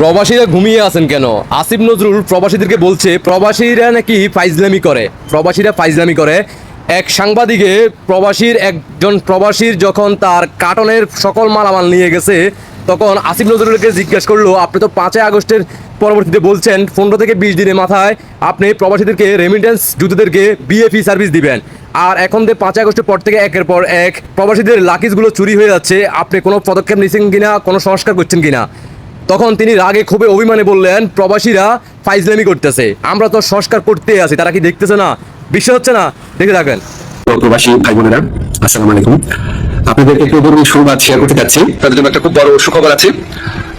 প্রবাসীরা ঘুমিয়ে আছেন কেন? আসিফ নজরুল প্রবাসীদেরকে বলছে, প্রবাসীরা নাকি ফাইজলামি করে। প্রবাসীরা ফাইজলামি করে। এক সাংবাদিকে প্রবাসীর একজন প্রবাসীর যখন তার কার্টনের সকল মালামাল নিয়ে গেছে, তখন আসিফ নজরুলকে জিজ্ঞেস করল, আপনি তো পাঁচই আগস্টের পরবর্তীতে বলছেন, পনেরো থেকে বিশ দিনের মাথায় আপনি প্রবাসীদেরকে রেমিটেন্স যুদ্ধদেরকে বিএফি সার্ভিস দিবেন। আর এখন যে পাঁচই আগস্টের পর থেকে একের পর এক প্রবাসীদের লাকিজগুলো চুরি হয়ে যাচ্ছে, আপনি কোনো পদক্ষেপ নিচ্ছেন কিনা, কোনো সংস্কার করছেন কিনা? তখন তিনি রাগে খুবই অভিমানে বললেন প্রবাসীরা ফাইজলামি করতেছে আমরা তো সংস্কার করতে আছি তারা কি দেখতেছে না বিশ্বাস হচ্ছে না দেখে থাকেন প্রবাসী ভাই বোনেরা আসসালামু আলাইকুম আপনাদেরকে একটু ধরুন সংবাদ শেয়ার করতে চাচ্ছি তাদের জন্য একটা খুব বড় সুখবর আছে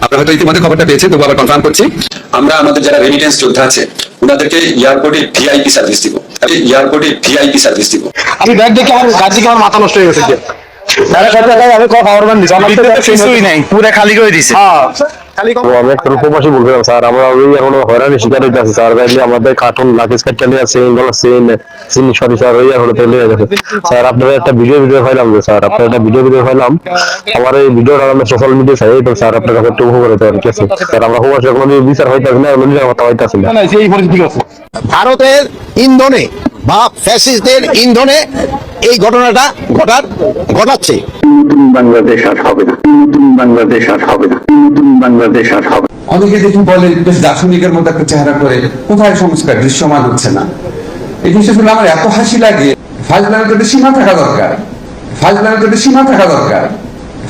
আপনারা হয়তো ইতিমধ্যে খবরটা পেয়েছেন তবু আবার কনফার্ম করছি আমরা আমাদের যারা রেমিটেন্স যোদ্ধা আছে ওনাদেরকে এয়ারপোর্টে ভিআইপি সার্ভিস দিব এয়ারপোর্টে ভিআইপি সার্ভিস দিব আমি ব্যাগ দেখে আমার গাছ দেখে আমার মাথা নষ্ট হয়ে গেছে তারা সাথে আমি কথা খবর বান দিছি আমার তো কিছুই নাই পুরা খালি করে দিছে হ্যাঁ আমি একটা প্রবাসী বলছিলাম স্যার। আমরা ওই এখনও হয়রানি শিকার হইতে স্যার। তাইলে আমাদের কার্টুন লাকিস কার্ড চালিয়ে আছে ইনগুলো সেন চিনি সরি স্যার ওই এখনও তেলে গেছে। স্যার আপনারা একটা ভিডিও ভিডিও পাইলাম যে স্যার আপনারা একটা ভিডিও ভিডিও পাইলাম। আমার এই ভিডিওটা আমরা সোশ্যাল মিডিয়া ছাড়ি তো স্যার আপনারা একটু উপভোগ করতে পারেন ঠিক আছে? স্যার আমরা প্রবাসী কোনো বিচার হইতে না নিজের কথা হইতে না। না এই পরিস্থিতি আছে। ভারতের ইন্ধনে বা ফ্যাসিস্টদের ইন্ধনে এই ঘটনাটা ঘটার ঘটাচ্ছে। নতুন বাংলাদেশ আর হবে না নতুন বাংলাদেশ আর হবে না। বাংলাদেশ আর হবে। অনেকে দেখি বলেন বেশ দার্শনিকের মতো একটা চেহারা করে কোথায় সংস্কার? দৃশ্যমান হচ্ছে না। এই জিনিসটা শুনে আমার এত হাসি লাগে ফাজলানের সীমা থাকা দরকার। ফাজলানের সীমা থাকা দরকার।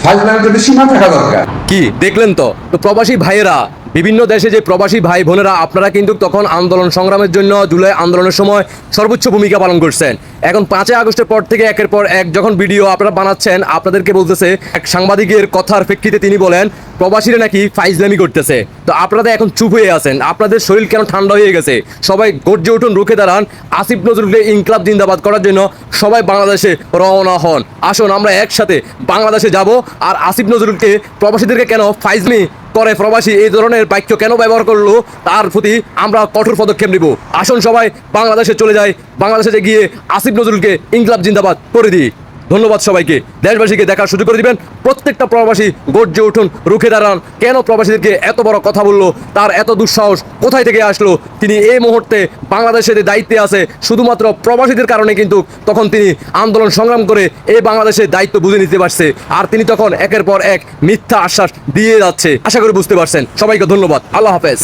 ফাজলানের সীমা থাকা দরকার। কি দেখলেন তো? তো প্রবাসী ভাইয়েরা বিভিন্ন দেশে যে প্রবাসী ভাই বোনেরা, আপনারা কিন্তু তখন আন্দোলন সংগ্রামের জন্য জুলাই আন্দোলনের সময় সর্বোচ্চ ভূমিকা পালন করছেন। এখন পাঁচই আগস্টের পর থেকে একের পর এক যখন ভিডিও আপনারা বানাচ্ছেন, আপনাদেরকে বলতেছে, এক সাংবাদিকের কথার প্রেক্ষিতে তিনি বলেন, প্রবাসীরা নাকি ফাইজলামি করতেছে। তো আপনারা এখন চুপ হয়ে আছেন, আপনাদের শরীর কেন ঠান্ডা হয়ে গেছে? সবাই গর্জে উঠুন, রুখে দাঁড়ান। আসিফ নজরুলকে ইনকলাব জিন্দাবাদ করার জন্য সবাই বাংলাদেশে রওনা হন। আসুন, আমরা একসাথে বাংলাদেশে যাব, আর আসিফ নজরুলকে প্রবাসীদেরকে কেন ফাইজমি করে প্রবাসী এই ধরনের বাক্য কেন ব্যবহার করল, তার প্রতি আমরা কঠোর পদক্ষেপ নিব। আসুন সবাই বাংলাদেশে চলে যায় বাংলাদেশে গিয়ে আসিফ নজরুলকে ইনকলাব জিন্দাবাদ করে দিই। ধন্যবাদ সবাইকে। দেশবাসীকে দেখার সুযোগ করে দিবেন। প্রত্যেকটা প্রবাসী গর্জে উঠুন, রুখে দাঁড়ান। কেন প্রবাসীদেরকে এত বড় কথা বলল? তার এত দুঃসাহস কোথায় থেকে আসলো? তিনি এই মুহূর্তে বাংলাদেশের দায়িত্বে আছে, শুধুমাত্র প্রবাসীদের কারণে কিন্তু তখন তিনি আন্দোলন সংগ্রাম করে এই বাংলাদেশের দায়িত্ব বুঝে নিতে পারছে। আর তিনি তখন একের পর এক মিথ্যা আশ্বাস দিয়ে যাচ্ছে। আশা করি বুঝতে পারছেন। সবাইকে ধন্যবাদ। আল্লাহ হাফেজ।